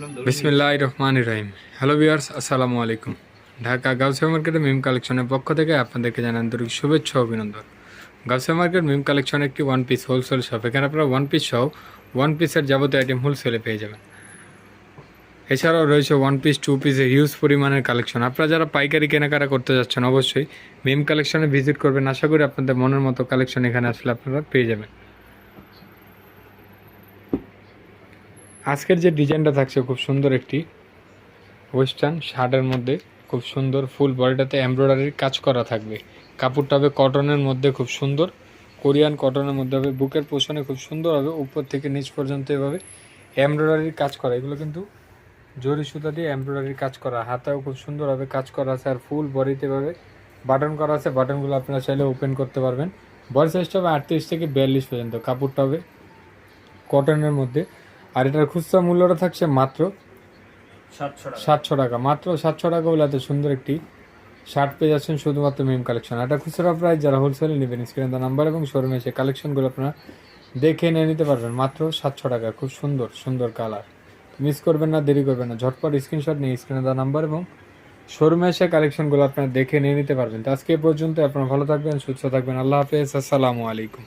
বিসমিল্লাহ রহমান রহিম। Hello viewers আসসালামু আলাইকুম। ঢাকা গাউসিয়া মার্কেটে মিম কালেকশনের পক্ষ থেকে আপনাদেরকে জানান আন্তরিক শুভেচ্ছা অভিনন্দন। গাউসিয়া মার্কেট মিম কালেকশন একটি ওয়ান পিস হোলসেল শপ এখানে আপনারা ওয়ান পিস সহ ওয়ান পিসের যাবতীয় আইটেম হোলসেলে পেয়ে যাবেন। এছাড়াও রয়েছে ওয়ান পিস টু পিসের হিউজ পরিমাণের কালেকশন। আপনারা যারা পাইকারি কেনাকাটা করতে যাচ্ছেন, অবশ্যই মিম কালেকশনে ভিজিট করবেন। আশা করি আপনাদের মনের মতো কালেকশন এখানে আসলে আপনারা পেয়ে যাবেন। আজকের যে ডিজাইনটা থাকছে খুব সুন্দর একটি ওয়েস্টার্ন শার্টের মধ্যে, খুব সুন্দর ফুল বডিটাতে এমব্রয়ডারির কাজ করা থাকবে। কাপড়টা হবে কটনের মধ্যে খুব সুন্দর, কোরিয়ান কটনের মধ্যে হবে, বুকের পোষণে খুব সুন্দর হবে, উপর থেকে নিচ পর্যন্ত এভাবে এমব্রয়ডারির কাজ করা। এগুলো কিন্তু জরি সুতা দিয়ে এমব্রয়ডারির কাজ করা। হাতেও খুব সুন্দরভাবে কাজ করা আছে, আর ফুল বডিতে এভাবে বাটন করা আছে। বাটনগুলো আপনারা চাইলে ওপেন করতে পারবেন। বডি সাইজটা হবে আটত্রিশ থেকে বিয়াল্লিশ পর্যন্ত। কাপড়টা হবে কটনের মধ্যে। আর এটার খুচরা মূল্যটা থাকছে মাত্র সাতশো টাকা। মাত্র সাতশো টাকা বলে এত সুন্দর একটি শার্ট পেয়ে যাচ্ছেন শুধুমাত্র মিম কালেকশন এটা খুচরা প্রাইস যারা হোলসেলে নেবেন স্ক্রিনে নাম্বার এবং শোরুমে এসে কালেকশনগুলো আপনারা দেখে নিয়ে নিতে পারবেন। মাত্র সাতশো টাকা। খুব সুন্দর সুন্দর কালার মিস করবেন না দেরি করবেন না। ঝটপট স্ক্রিনশট নিয়ে স্ক্রিনে দেওয়া নাম্বার এবং শোরুমে এসে কালেকশনগুলো আপনারা দেখে নিয়ে নিতে পারবেন। তো আজকে পর্যন্ত আপনারা ভালো থাকবেন সুস্থ থাকবেন। আল্লাহ হাফেজ। আসসালামু আলাইকুম।